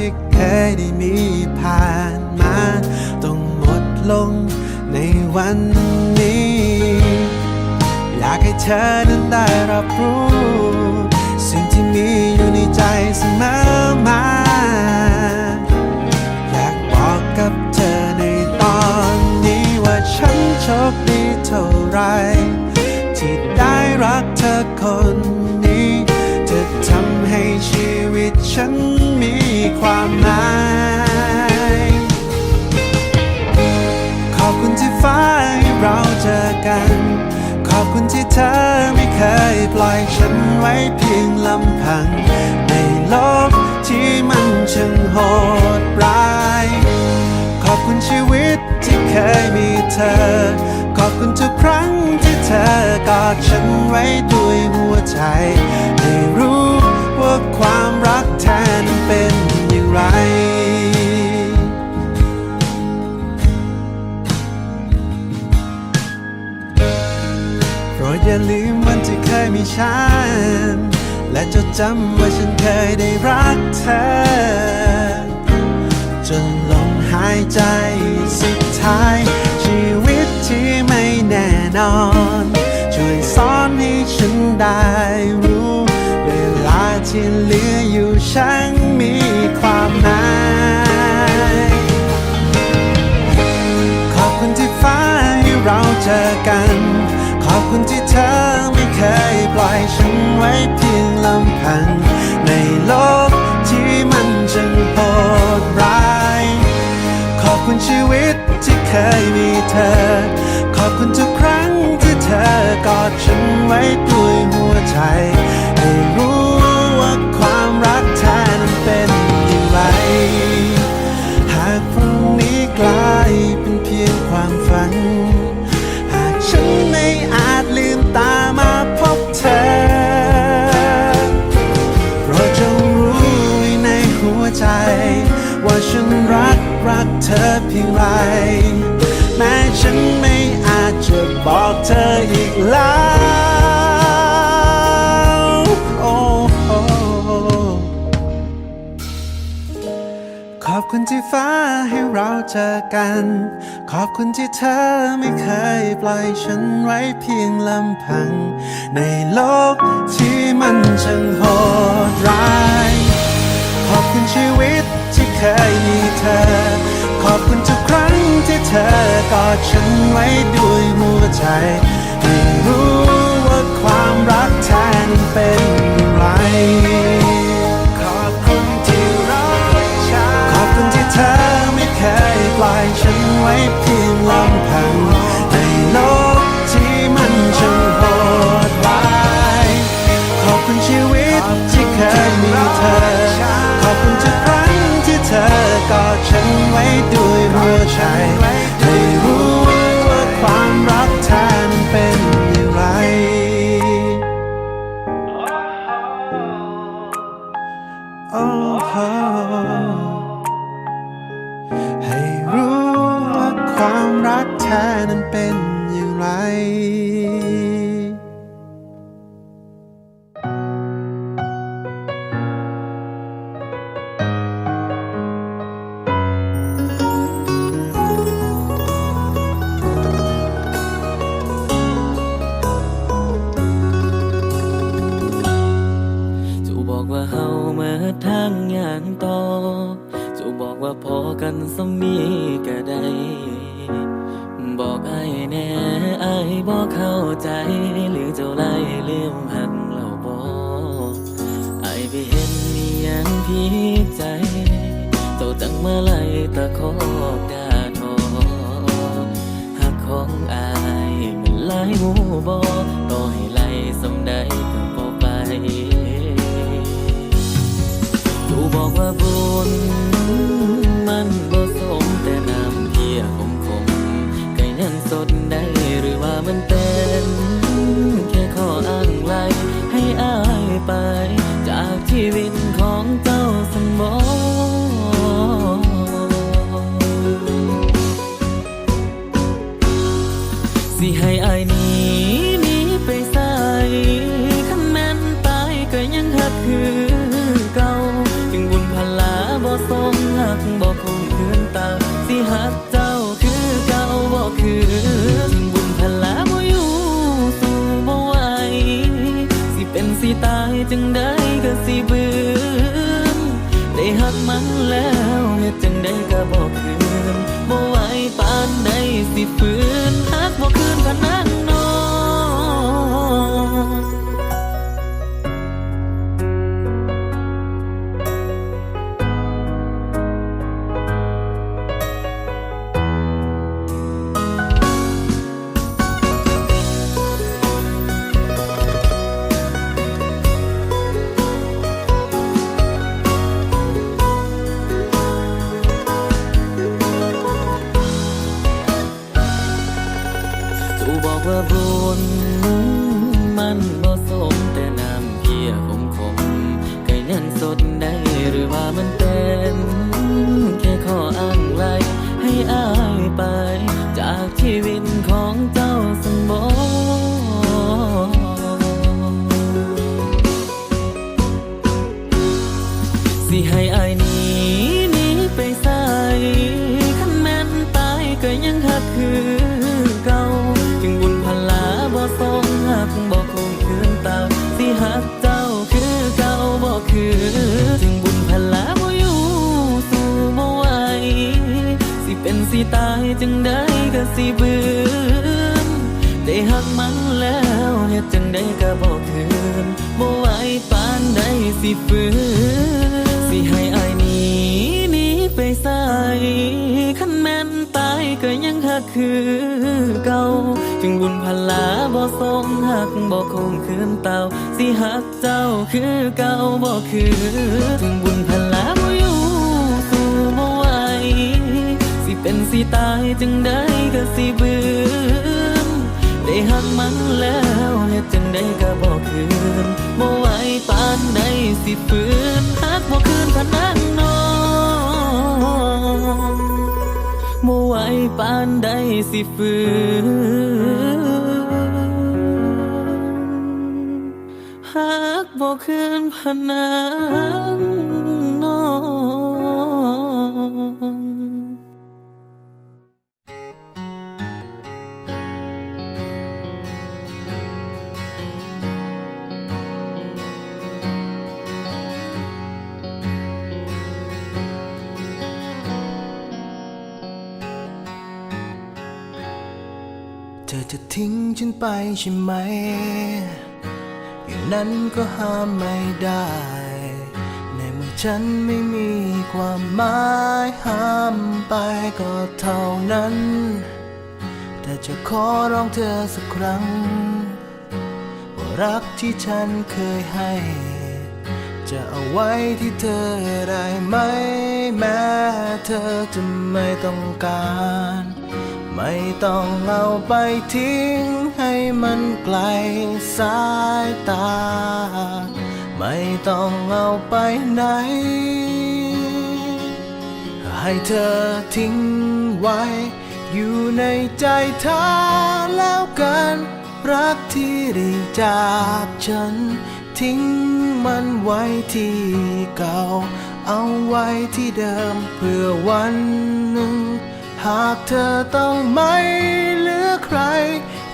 ที่เคยได้มีผ่านมา ต้องหมดลงในวันนี้ อยากให้เธอนั้นได้รับรู้ สิ่งที่มีอยู่ในใจเสมอมาอยากบอกกับเธอในตอนนี้ว่าฉันโชคดีเท่าไร ที่ได้รักเธอคนนี้ จะทำให้ชีวิตฉัน มีความหมาย ขอบคุณที่ฟ้าให้เราเจอกัน ขอบคุณที่เธอไม่เคยปล่อยฉันไว้เพียงลำพัง ในโลกที่มันช่างโหดร้าย ขอบคุณชีวิตที่เคยมีเธอ ขอบคุณทุกครั้งที่เธอกอดฉันไว้ด้วยหัวใจให้รู้ว่าความรักแท้นั้นเป็น ดอย่าลืมวันที่เคยมีฉัน และจดจำว่าฉันเคยได้รักเธอ จนลมหายใจสุดท้าย ชีวิตที่ไม่แน่นอน ช่วยสอนให้ฉันได้รู้ เวลาที่เหลืออยู่ฉันมีความหมาย ขอบคุณที่ฟ้าให้เราเจอกัน เพียงลำพัง ในโลกที่มันจังโหดร้าย ขอบคุณชีวิตที่เคยมีเธอ ขอบคุณทุกครั้งที่เธอกอดฉันไว้ด้วยหัวใจ ให้รู้ บอกเธออีกแล้วโอ้โอ้ขอบคุณที่ฟ้าให้เราเจอกัน ขอบคุณที่เธอไม่เคยปล่อยฉันไว้เพียงลำพัง ในโลกที่มันช่างโหดร้าย ขอบคุณชีวิตที่เคยมีเธอ ขอบคุณทุกครั้งที่เธอกอดฉันไว้ด้วยหัวใจให้รู้ว่าความรักแท้นั้นเป็นอย่างไร ขอบคุณที่รักฉัน ขอบคุณที่เธอไม่เคยปล่อยฉันไว้เพียงลำพัง มาไล่ตะคอกดาทอหักของอายมันหลายหมู่บอต่อให้ไล่สำใดก็บ่ไปจูบอกว่าบุญมันบ่สมแต่น้ำเพียคมคมๆก็ยังสดได้หรือว่ามันเป็นแค่ข้ออ้างไล่ให้อายไป จากชีวิตของเจ้าสมอ ง บอกว่าบุญมันบ่สมแต่น้ำเพียคมคมไก่ยังสดได้หรือว่ามันเป็นแค่ข้ออ้างไรให้อายไป จากชีวิตของเจ้าสมบสิ สิฝืนสิให้อายหนีหนีไปใส่คันแม่นตายก็ยังหักคือเก่าถึงบุญพลาบ่ทรงหักบ่คงคืนเต่าสิหักเจ้าคือเก่าบ่คือถึงบุญพลาบ่อยู่สู่บ่ไหวสิเป็นสิตายจังได้ก็สิเบืน ได้หักมันแล้วเฮ็ดจังได้ก็บ่คืนบ่ไหวปานใดสิฝืนหักบ่คืนพนังนอนบ่ไหวปานใดสิฝืนหักบ่คืนพนัง ไปใช่ไหม อย่างนั้นก็ห้ามไม่ได้ ในเมื่อฉันไม่มีความหมายห้ามไปก็เท่านั้น แต่จะขอร้องเธอสักครั้ง ว่ารักที่ฉันเคยให้ จะเอาไว้ที่เธอได้ไหม แม้เธอจะไม่ต้องการไม่ต้องเอาไปทิ้ง มันไกลสายตา ไม่ต้องเอาไปไหน ให้เธอทิ้งไว้ อยู่ในใจเธอแล้วกัน รักที่ได้จากฉัน ทิ้งมันไว้ที่เก่า เอาไว้ที่เดิมเพื่อวันหนึ่ง หากเธอต้องไม่เหลือใคร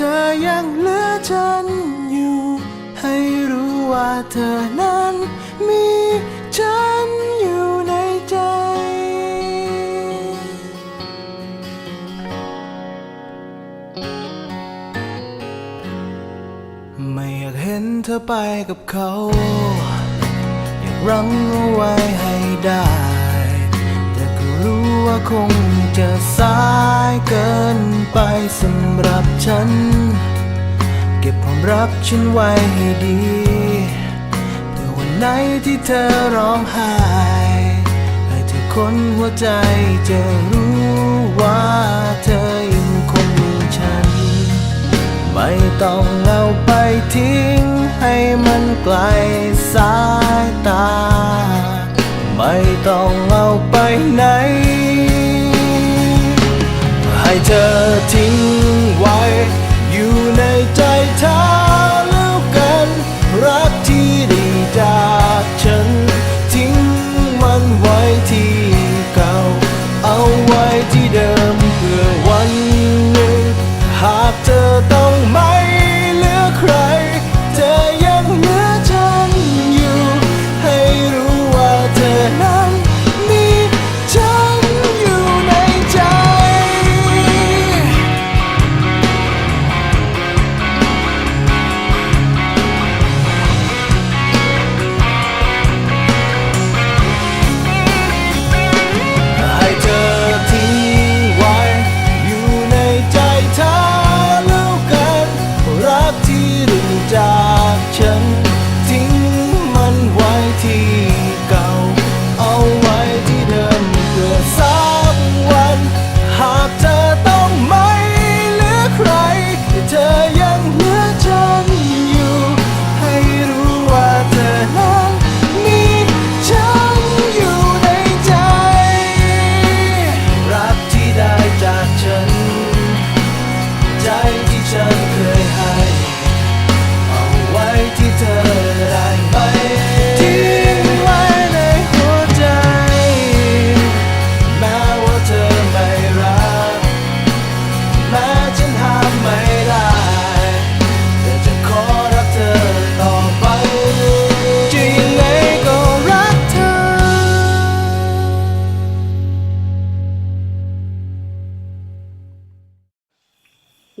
เธอยังเหลือฉันอยู่ ให้รู้ว่าเธอนั้นมีฉันอยู่ในใจ ไม่อยากเห็นเธอไปกับเขา อยากรั้งเอาไว้ให้ได้ ว่าคงจะสายเกินไปสำหรับฉัน เก็บความรักฉันไว้ให้ดีเพื่อวันไหนที่เธอร้องไห้ให้เธอคนหัวใจจะรู้ว่าเธอยังคงมีฉัน ไม่ต้องเอาไปทิ้งให้มันไกลสายตา ไม่ต้องเอาไปไหน ให้เธอทิ้งไว้ อยู่ในใจเธอแล้วกัน รักที่ได้จาก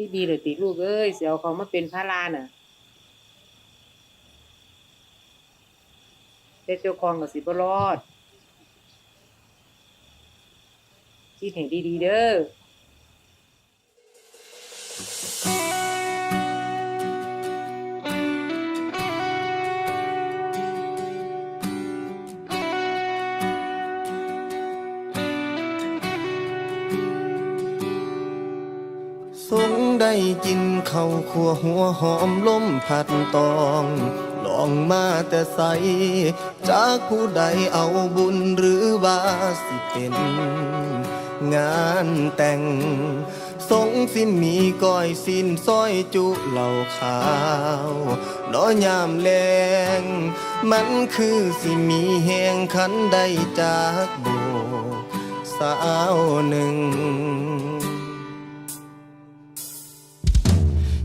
ที่ดีเลยติลูกเอ้ยเสียวเขามาเป็นพระลาน่ะแต่เจ้าของกับสิบรอดคิดเห้ดีๆเด้อ สงได้กินข้าวขัวหัวหอมล้มผัดตอง ลองมาแต่ใส จากผู้ใดเอาบุญหรือว่าสิเป็น งานแต่ง สงสิมีก้อยสิ้นซอยจุเหล่าขาวน้อยามแลงมันคือสิมีแหงขันได้จากโบสาวหนึ่ง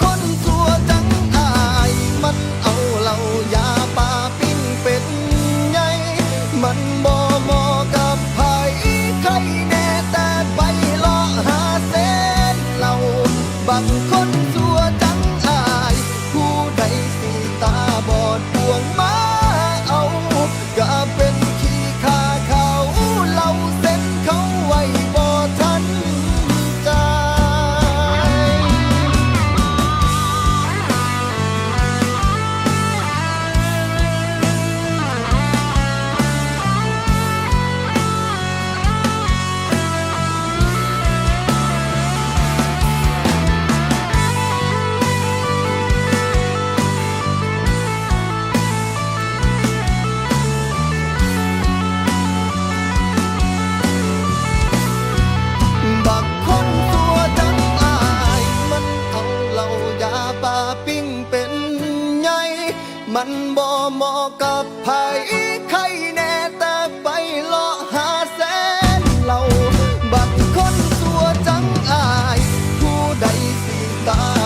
คนกลัวตา มันบ่เหมาะกับไผใครแน่แต่ไปเลาะหาแสนเราบัดคนตัวจังอาย ผู้ใดสิตาย